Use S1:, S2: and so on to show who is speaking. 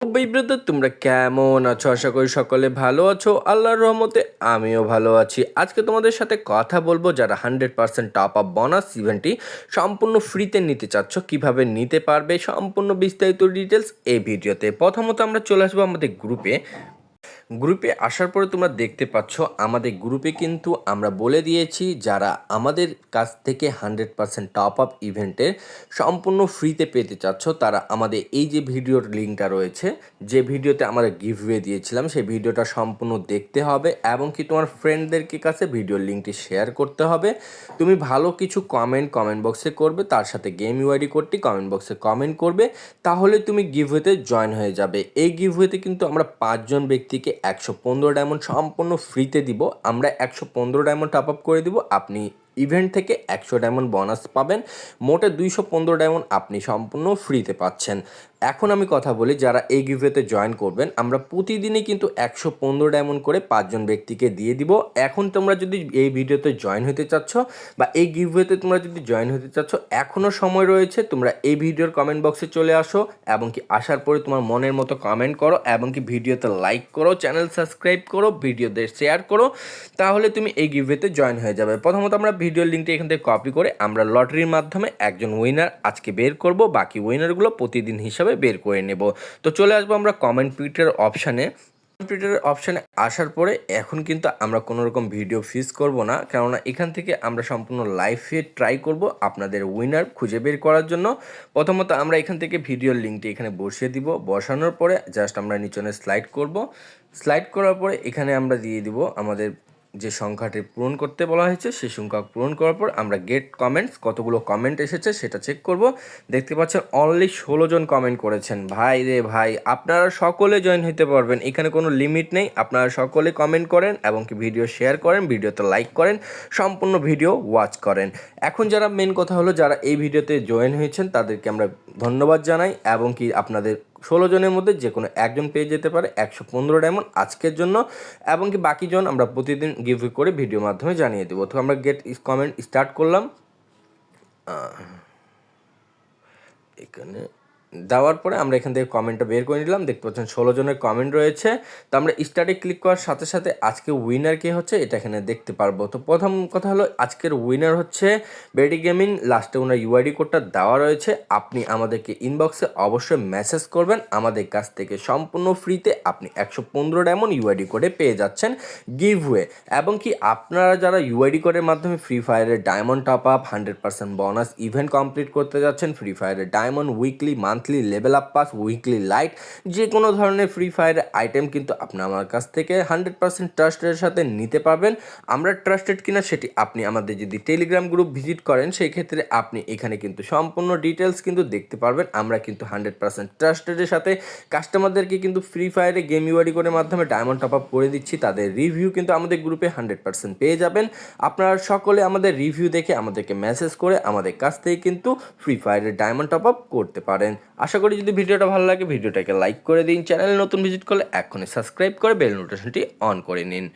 S1: Brother তোমরা কেমন আছো? আশা করি সকলে ভালো আছো। আল্লাহর রহমতে আমিও ভালো আছি। আজকে তোমাদের সাথে কথা বলব যারা hundred percent top up bonus ইভেন্টটি সম্পূর্ণ ফ্রিতে নিতে চাচ্ছ, কীভাবে নিতে পারবে, সম্পূর্ণ বিস্তারিত ডিটেলস এই ভিডিওতে প্রথমত আমরা চলে আসব আমাদের গ্রুপে গ্রুপে আসার পরে তোমরা দেখতে পাচ্ছ, আমাদের গ্রুপে কিন্তু আমরা বলে দিয়েছি যারা আমাদের কাছ থেকে হান্ড্রেড পার্সেন্ট টপ আপ ইভেন্টের সম্পূর্ণ ফ্রিতে পেতে চাচ্ছ, তারা আমাদের এই যে ভিডিওর লিঙ্কটা রয়েছে, যে ভিডিওতে আমরা গিভওয়ে দিয়েছিলাম, সেই ভিডিওটা সম্পূর্ণ দেখতে হবে এবং কি তোমার ফ্রেন্ডদেরকে কাছে ভিডিওর লিঙ্কটি শেয়ার করতে হবে। তুমি ভালো কিছু কমেন্ট কমেন্ট বক্সে করবে, তার সাথে গেম ইউআইডি কোডটি কমেন্ট বক্সে কমেন্ট করবে, তাহলে তুমি গিভওয়েতে জয়েন হয়ে যাবে। এই গিভওয়েতে কিন্তু আমরা পাঁচজন ব্যক্তিকে একশো পনেরো ডায়মন্ড সম্পূর্ণ ফ্রিতে দিব। আমরা একশো পনেরো ডায়মন্ড টপ আপ করে দিব। আপনি ইভেন্ট থেকে একশো ডায়মন্ড বোনাস পাবেন। মোটে দুইশো পনেরো ডায়মন্ড আপনি সম্পূর্ণ ফ্রিতে পাচ্ছেন। এখন আমি কথা বলি যারা এই গিভওয়েতে জয়েন করবেন, আমরা প্রতিদিনই কিন্তু একশো পনেরো ডায়মন্ড করে পাঁচজন ব্যক্তিকে দিয়ে দিব। এখন তোমরা যদি এই ভিডিওতে জয়েন হতে চাচ্ছ বা এই গিভওয়েতে তোমরা যদি জয়েন হতে চাচ্ছ এখনও সময় রয়েছে, তোমরা এই ভিডিওর কমেন্ট বক্সে চলে আসো এবং কি আসার পরে তোমার মনের মতো কমেন্ট করো এবং কি ভিডিওতে লাইক করো চ্যানেল সাবস্ক্রাইব করো, ভিডিওতে শেয়ার করো, তাহলে তুমি এই গিভওয়েতে জয়েন হয়ে যাবে। প্রথমত আমরা ভিডিওর লিঙ্কটি এখান থেকে কপি করে আমরা লটারির মাধ্যমে একজন উইনার আজকে বের করব, বাকি উইনারগুলো প্রতিদিন হিসাবে বের করে নেব। তো চলে আসব আমরা কমেন্ট টুইটার অপশানে কম্পিউটারের অপশানে আসার পরে এখন কিন্তু আমরা কোনো রকম ভিডিও ফিস করব না, কেননা এখান থেকে আমরা সম্পূর্ণ লাইফে ট্রাই করব আপনাদের উইনার খুঁজে বের করার জন্য। প্রথমত আমরা এখান থেকে ভিডিওর লিঙ্কটি এখানে বসিয়ে দিব। বসানোর পরে জাস্ট আমরা নিচনে স্লাইড করব। স্লাইড করার পরে এখানে আমরা দিয়ে দিব আমাদের যে সংখ্যাটি পূরণ করতে বলা হয়েছে, সেই সংখ্যা পূরণ করার পর আমরা গেট কমেন্টস কতগুলো কমেন্ট এসেছে সেটা চেক করব। দেখতে পাচ্ছেন অনলি ষোলো জন কমেন্ট করেছেন। ভাই রে ভাই, আপনারা সকলে জয়েন হতে পারবেন। এখানে কোনো লিমিট নেই। আপনারা সকলে কমেন্ট করেন এবং কি ভিডিও শেয়ার করেন ভিডিওতে লাইক করেন, সম্পূর্ণ ভিডিও ওয়াচ করেন। এখন যারা মেন কথা হলো, যারা এই ভিডিওতে জয়েন হয়েছেন, তাদেরকে আমরা ধন্যবাদ জানাই এবং কি আপনাদের ষোলো জনের মধ্যে যে কোনো একজন পেয়ে যেতে পারে, একশো পনেরো ডায়মন্ড আজকের জন্য, এবং কি বাকিজন আমরা প্রতিদিন গিভ করে ভিডিও মাধ্যমে জানিয়ে দেবো। তো আমরা গেট কমেন্ট স্টার্ট করলাম। এখানে দেওয়ার পরে আমরা এখান থেকে কমেন্টটা বের করে নিলাম। দেখতে পাচ্ছেন ষোলো জনের কমেন্ট রয়েছে। তো আমরা স্টার্টে ক্লিক করার সাথে সাথে আজকে উইনার কে হচ্ছে এটা এখানে দেখতে পারব। তো প্রথম কথা হলো, আজকের উইনার হচ্ছে বেডি গেমিং লাস্টে ওনার ইউআইডি কোডটা দেওয়া রয়েছে। আপনি আমাদেরকে ইনবক্সে অবশ্যই মেসেজ করবেন। আমাদের কাছ থেকে সম্পূর্ণ ফ্রিতে আপনি একশো পনেরো ডায়মন্ড ইউআইডি কোডে পেয়ে যাচ্ছেন গিভওয়ে এবং কি আপনারা যারা ইউআইডি কোডের মাধ্যমে ফ্রি ফায়ারের diamond top up hundred percent bonus event complete করতে যাচ্ছেন ফ্রি ফায়ারের diamond weekly monthly level up pass weekly lite যে কোনো ধরনের ফ্রি ফায়ারের আইটেম কিন্তু আপনি আমার কাছ থেকে হান্ড্রেড পার্সেন্ট ট্রাস্টের সাথে নিতে পারবেন। আমরা ট্রাস্টেড কিনা সেটি আপনি আমাদের যদি টেলিগ্রাম গ্রুপ ভিজিট করেন সেই ক্ষেত্রে আপনি এখানে কিন্তু সম্পূর্ণ ডিটেলস কিন্তু দেখতে পারবেন। আমরা কিন্তু হান্ড্রেড পার্সেন্ট ট্রাস্টেডের সাথে কাস্টমারদেরকে কিন্তু ফ্রি ফায়ারে গেম ইউআরি করে মাধ্যমে ডায়মন্ড টপ আপ করে দিচ্ছি। তাদের রিভিউ কিন্তু আমাদের গ্রুপে হান্ড্রেড পার্সেন্ট পেয়ে যাবেন। আপনারা সকলে আমাদের রিভিউ দেখে আমাদেরকে মেসেজ করে আমাদের কাছ থেকে কিন্তু ফ্রি ফায়ারের ডায়মন্ড টপ আপ করতে পারেন। আশা করি যদি ভিডিওটা ভালো লাগে, ভিডিওটাকে লাইক করে দিন। চ্যানেলে নতুন ভিজিট করলে এখনই সাবস্ক্রাইব করে বেল নোটিফিকেশনটি অন করে নিন।